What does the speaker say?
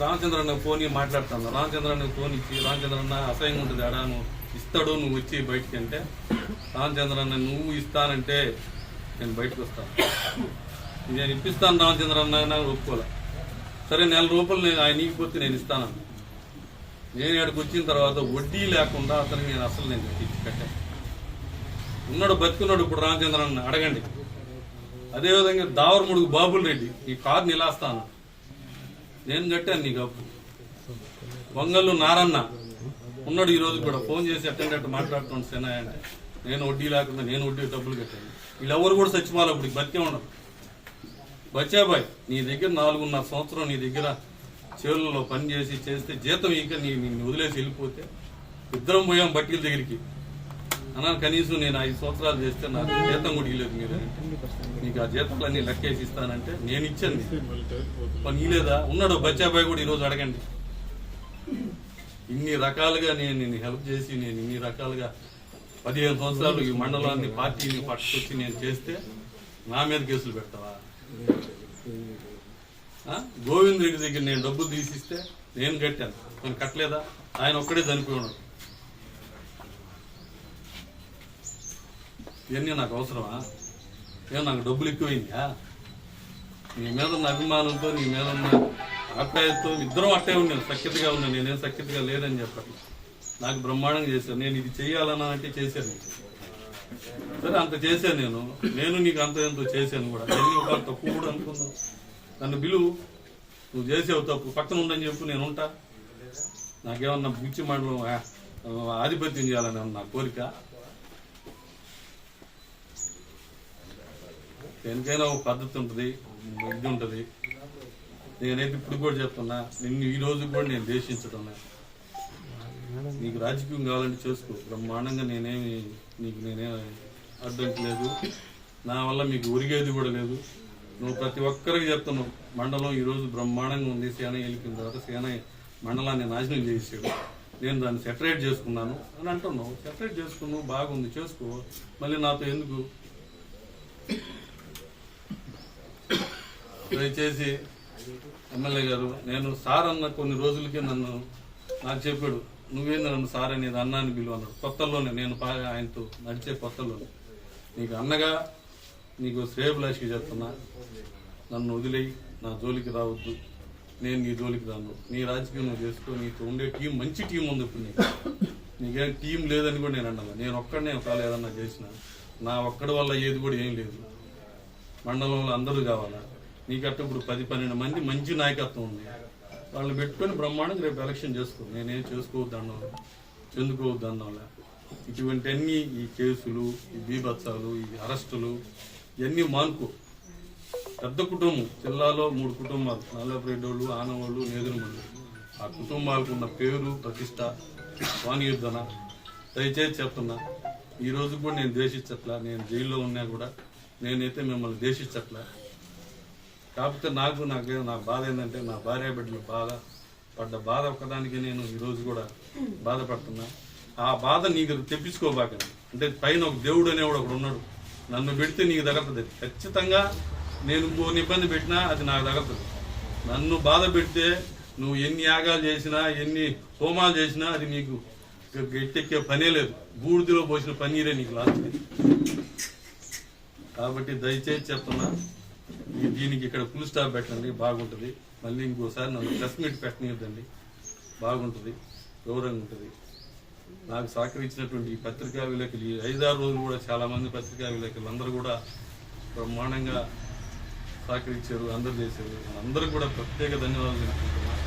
రామచంద్రన్న phone మాట్లాడుతాను రామచంద్రన్న phone ఇచ్చి రామచంద్రన్న అసహ్యంగా ఉంటుంది ఆడ నువ్వు ఇస్తాడు నువ్వు వచ్చి బయటికి అంటే రామచంద్రన్న నువ్వు ఇస్తానంటే నేను బయటకు వస్తాను. నేను ఇప్పిస్తాను రామచంద్రన్న నాకు ఒప్పుకోలే. సరే నెల రూపాయలు నేను ఆయన ఇకపోతే నేను ఇస్తానన్న నేను ఇక్కడికి వచ్చిన తర్వాత వడ్డీ లేకుండా అతనికి నేను అసలు నేను ఇచ్చి కట్టాను ఉన్నాడు బతుకున్నాడు ఇప్పుడు రామచంద్రన్న అడగండి. అదేవిధంగా దావరముడుగు బాబుల్ రెడ్డి ఈ కారు నిలాస్తాను నేను కట్టాను నీకు అప్పు. వంగల్లు నారన్న ఉన్నాడు ఈరోజు కూడా. ఫోన్ చేసి అటెండెంట్ మాట్లాడుతున్నాడు సేనా అంటే నేను వడ్డీ లేకుండా నేను వడ్డీ డబ్బులు కట్టాను. వీళ్ళెవరు కూడా సచివాలయం అప్పుడు. బతికే ఉండరు. బచ్చాబాయ్ నీ దగ్గర నాలుగున్నర సంవత్సరం నీ దగ్గర చేనులలో పని చేసి చేస్తే జీతం ఇక నీ నిన్ను వదిలేసి వెళ్ళిపోతే ఇద్దరం పోయాం బట్టీల దగ్గరికి. అన్నాను కనీసం నేను ఐదు సంవత్సరాలు చేస్తే నాకు జీతం కూడా ఇవ్వలేదు మీరు. నీకు ఆ జీతాలన్నీ లెక్కేసి ఇస్తానంటే నేను ఇచ్చాను నీకు. పని ఉన్నాడు బచ్చాబాయ్ కూడా ఈరోజు అడగండి. ఇన్ని రకాలుగా నేను నిన్ను హెల్ప్ చేసి నేను ఇన్ని రకాలుగా పదిహేను సంవత్సరాలు ఈ మండలాన్ని పార్టీని పట్టుకొచ్చి నేను చేస్తే నా మీద కేసులు పెట్టవా గోవింద్ రెడ్డి దగ్గర నేను డబ్బులు తీసిస్తే నేను కట్టాను. నేను కట్టలేదా? ఆయన ఒక్కడే చనిపోయి ఉన్నాడు. ఇవన్నీ నాకు అవసరమా? ఏం నాకు డబ్బులు ఎక్కువైందా? నీ మీద ఉన్న అభిమానంతో నీ మీద ఉన్న ఆప్యాయతతో ఇద్దరం అట్టే ఉన్నాను సఖ్యతగా ఉన్నాను నేనేం సఖ్యతగా లేదని చెప్పట్లేదు నాకు బ్రహ్మాండంగా చేశాను నేను ఇది చేయాలన్నా అంటే చేశాను సరే అంత చేశాను నేను. నేను నీకు అంత ఎంతో చేశాను కూడా. ఎన్ని ఒక తప్పు కూడా అనుకున్నావు నన్ను బిలువు నువ్వు చేసావు తప్పు. పక్కన ఉండని చెప్పు నేను ఉంటా. నాకేమన్నా బుచ్చి మండలం ఆధిపత్యం చేయాలని నా కోరిక? దేనికైనా ఒక పద్ధతి ఉంటుంది ఇది ఉంటుంది. నేనైతే ఇప్పుడు కూడా చెప్తున్నా నిన్ను ఈ రోజు కూడా నేను దేశించడం నీకు రాజకీయం కావాలంటే చేసుకో. బ్రహ్మాండంగా నేనేమి నీకు నేనే అడ్డంకి లేదు. నా వల్ల మీకు ఉరిగేది కూడా లేదు. నువ్వు ప్రతి ఒక్కరికి చెప్తున్నావు మండలం ఈరోజు బ్రహ్మాండంగా ఉంది. సేన వెళ్ళిపోయిన తర్వాత సేన మండలాన్ని నాశనం చేసాడు నేను దాన్ని సెటరేట్ చేసుకున్నాను అని అంటున్నావు. సెటరేట్ చేసుకున్నావు బాగుంది చేసుకో. మళ్ళీ నాతో ఎందుకు? దయచేసి ఎమ్మెల్యే గారు నేను సార్ అన్న కొన్ని రోజులకి నన్ను నాకు చెప్పాడు నువ్వేంది నన్ను సార్ అనేది అన్నాన్ని బిలువ అన్నాడు కొత్తలోనే నేను బాగా ఆయనతో నడిచే కొత్తలోనే. నీకు అన్నగా నీకు శ్రేయభిలాషికి చెప్తున్నా నన్ను వదిలేయి నా జోలికి రావద్దు. నేను నీ జోలికి రాను. నీ రాజకీయం నువ్వు చేసుకో నీతో ఉండే టీం మంచి టీం ఉంది ఇప్పుడు నీకు. నీకేం టీం లేదని కూడా నేను అన్నాను. నేను ఒక్కడనే ఒకవేళ ఏదన్నా చేసిన నా ఒక్కడి వల్ల ఏది కూడా ఏం లేదు. మండలంలో అందరూ కావాలా? నీకట్టు ఇప్పుడు పది పన్నెండు మంది మంచి నాయకత్వం ఉంది. వాళ్ళు పెట్టుకొని బ్రహ్మాండంగా రేపు ఎలక్షన్ చేసుకో నేనేం చేసుకోవద్దు అన్నాను చెందుకోవద్దు అన్నావులే ఇటువంటి అన్ని ఈ కేసులు ఈ బీభత్సాలు ఈ అరెస్టులు ఇవన్నీ మానుకో. పెద్ద కుటుంబం జిల్లాలో మూడు కుటుంబాలు. నల్లపరెడ్డోళ్ళు ఆనవాళ్ళు నేదురుమల్లు. ఆ కుటుంబాలకు ఉన్న పేరు ప్రతిష్ట వాణియుద్ధన దయచేసి చెప్తున్నా ఈరోజు కూడా నేను ద్వేషించట్లా. నేను జైల్లో ఉన్నా కూడా నేనైతే మిమ్మల్ని ద్వేషించట్లా. కాకపోతే నాకు నాకు నా బాధ ఏంటంటే నా భార్య బిడ్డల బాధ పడ్డ బాధ ఒక్కదానికి నేను ఈరోజు కూడా బాధపడుతున్నా. ఆ బాధ నీకు తెప్పించుకోబాకండి. అంటే పైన ఒక దేవుడు అనేవాడు ఒకడు ఉన్నాడు. నన్ను పెడితే నీకు తగలుతుంది. ఖచ్చితంగా నేను కొన్ని ఇబ్బంది పెట్టినా అది నాకు తగలుతుంది. నన్ను బాధ పెడితే నువ్వు ఎన్ని యాగాలు చేసినా ఎన్ని హోమాలు చేసినా అది నీకు గట్టెక్కే పనే లేదు. బూడిదలో పోసిన పన్నీరే నీకు లాస్ట్. కాబట్టి దయచేసి చెప్తున్నా దీనికి ఇక్కడ ఫుల్ స్టాప్ పెట్టండి బాగుంటుంది. మళ్ళీ ఇంకోసారి నన్ను ప్రెస్ మీట్ పెట్టనియద్దండి. బాగుంటుంది గౌరవంగా ఉంటుంది. నాకు సహకరించినటువంటి పత్రికా విలేకరులు ఐదారు రోజులు కూడా చాలా మంది పత్రికా విలేకరులు అందరూ కూడా బ్రహ్మాండంగా సహకరించారు అందరు చేశారు. అందరూ కూడా ప్రత్యేక ధన్యవాదాలు తెలుపుకుంటున్నాను.